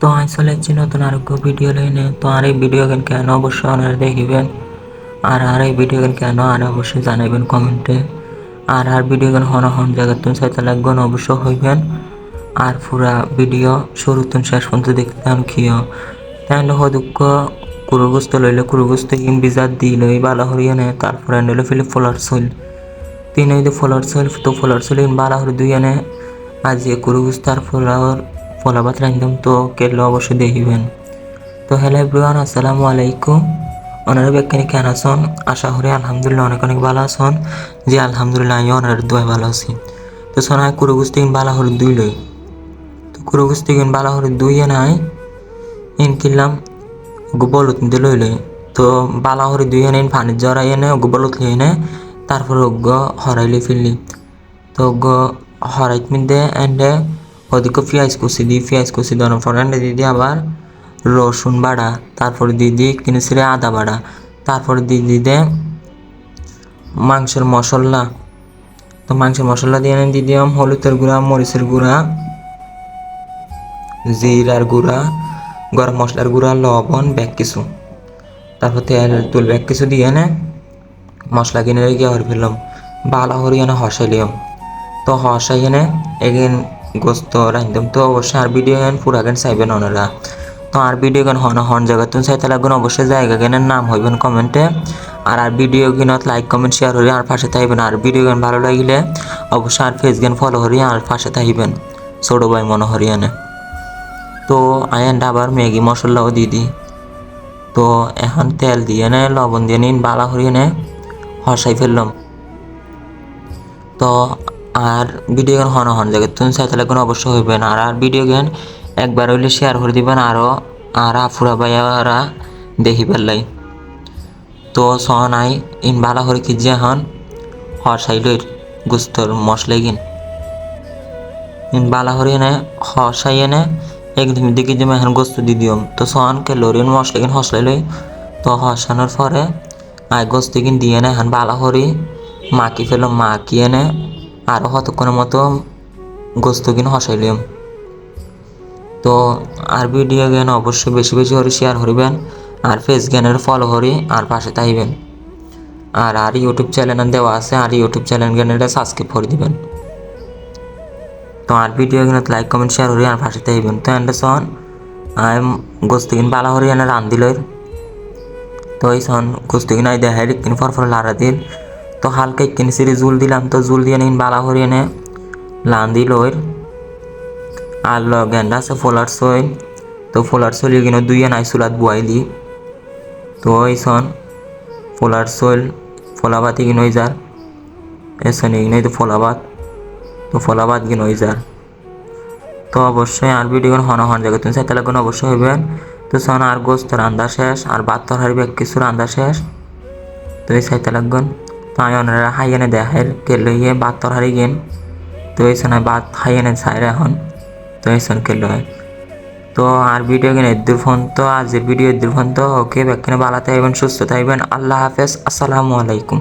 তো আই চলেছি নতুন আর ভিডিও লইনে তো আর এই ভিডিও গান কেন অবশ্যই আপনারা দেখিবেন? আর আর এই ভিডিও গান কেন আর অবশ্যই জানাবেন কমেন্টে আর আর ভিডিও গান হন হন জায়গা তুমি চাইতে লাগবেন, অবশ্যই হইবেন। আর পুরা ভিডিও শুরু তুমি শেষ পর্যন্ত দেখতে থাকুন, কিয়? তাহলে হদুক্ক কুরুগুস্ত লইলে কুরুগুস্ত ইম বিজাত দি লই বালা হরিয়ানে তারপরে নিলে ফিলে ফলার সইল তিন হইতে ফলার সইল তো ফলার সইল ইন বালা হরি দুইয়ানে আজি কুরুগুস্ত আর ফলার ফলাবাত রান্ধম তো কেলো অবশ্যই দেখিবেন। তো হ্যালো এভরিওয়ান আসসালামু আলাইকুম। ওনারা বিজ্ঞানী কেন আছেন? আশা করি আলহামদুলিল্লাহ অনেক অনেক ভালো আছেন। যে আলহামদুলিল্লাহ আমি ওনার দোয়া ভালো আছি। তো সোনা কুরুগুস্তি বালা হরি দুই লই। তো কুরুগুস্তি বালা হরি দুই নাই, ইন কিনলাম গোবলত নিতে লই লই। তো বালা হরি দুই এনে পানির জড়াই এনে গোবলত লিয়ে এনে তারপর অজ্ঞ হরাইলে ফেললি তো অজ্ঞ হরাইত মিদে এন্ডে ওদিক পেঁয়াজ কুচি দিই পেঁয়াজ কুচি দেওয়ার পর এন্ডে দিদি আবার রসুন বাড়া, তারপরে দিয়ে দিই কিনেছিল আদা বাড়া, তারপরে দিয়ে দিই দে মাংসের মশলা। তো মাংসের মশলা দিয়ে দিয়ে দিলাম হলুদের গুঁড়া, মরিচের গুঁড়া, জিরার গুঁড়া, গরম মশলার গুঁড়া, লবণ ব্যাগ কিছু। তারপর তেল তুল ব্যাগ কিছু দিয়ে এনে মশলা কিনে গিয়ে হরি ফেললাম। বালা হরি এনে হসাইলিয়াম তো হসাই এনে এগেন গোস্ত রান্ধতাম তো অবশ্যই আর ভিডিও গান পুরা গান চাইবেন ওনারা। তো আর ভিডিও গান হন হন জায়গা তুমি চাইতে লাগবেন অবশ্যই জায়গা গানের নাম হইবেন কমেন্টে। আর আর ভিডিও গিনত লাইক কমেন্ট শেয়ার করি আর পাশে থাকবেন আর ভিডিও গান ভালো লাগিলে অবশ্যই আর ফেস গান ফলো করি আর পাশে থাকবেন ছোটো ভাই মনে হরি এনে তো আয়ান আবার ম্যাগি মশলাও দিয়ে দিই তো এখন তেল দিয়ে নে, লবণ দিয়ে নিন, বালা হরিয়ে নে, হসাই ফেললাম। তো আর ভিডিও গেন হন হন জায়গায় তুমি চাইতে লাগবেন অবশ্যই হইবেন আর আর ভিডিও গেন একবার হইলে শেয়ার করে দিবেন আরও আর আফুরা ভাইয়ারা দেখি পেলাই তো সহনাই, ইন বালা হরি কি যে হন হসাই লইর গুস্তর মশলাই গিন। ইন বালা হরি এনে হসাই এনে একদিন দেখি যে এখন গোস্ত দি দিম তো সহন কে লরিন কিন হসলাই লই। তো হসানোর পরে আই গোস্ত কিন দিয়ে এনে, এখন বালা হরি মাকি ফেলো মাকি এনে আরও কতক্ষণের মতো গোস্ত কিন হসাইলিম। তো আর ভিডিও জ্ঞান অবশ্যই বেশি বেশি করে শেয়ার করিবেন আর ফেস জ্ঞানের ফলো করি আর পাশে থাকবেন। আর আর ইউটিউব চ্যানেল দেওয়া আছে, আর ইউটিউব চ্যানেল জ্ঞানের সাবস্ক্রাইব করে দিবেন। তো আর ভিডিও কিন্তু লাইক কমেন্ট শেয়ার করি আর পাশে থাকবেন। তো এন্ড সন আই গোস্ত কিন বালা হরি এনে রান্ধিলর তো এই সন গোস্ত কিন আই দেখাই কিন ফর ফর লারা দিল। তো হালকা কিনে সিরি জুল দিলাম। তো জুল দিয়ে নিন, বালা হরি এনে লান্দি লইর। আর গেন্ডা আছে ফোলার সই। তো ফোলার সইল কিনো দুই নাই চুলাত বুয়াই দি। তো ওই সন ফোলার সইল ফোলাবাতি কিনো যার। এসন ইগনাই তো ফোলাবাত তো ফোলাবাত কিনো যার। তো অবশ্যই আর ভিডিও হন হন জায়গা তুমি চাইতে লাগবেন অবশ্যই হইবেন। তো সন আর গোস্ত রান্দা শেষ, আর তরকারি ব্যাগ কিছু রান্দা শেষ। তো এই চাইতে লাগবেন। তো আমি ওনারা হাই এনে দেখাই কে লইয়ে তোর হারি গেম। তো এই সময় বাদ হাইয়ানে চাইরে এখন। তো এই সময় কে লয় তো আর ভিডিও কিনে এদ্দুর ফোন তো আজের ভিডিও এদ্দুর ফোন তো ওকে ব্যাখ্যানে ভালো থাকবেন সুস্থ থাকবেন আল্লাহ হাফেজ। আসসালামু আলাইকুম।